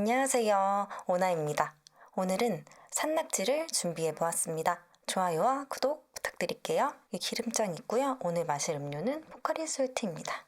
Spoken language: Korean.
안녕하세요. 오나입니다. 오늘은 산낙지를 준비해 보았습니다. 좋아요와 구독 부탁드릴게요. 이 기름장 있고요. 오늘 마실 음료는 포카리 스웨트입니다.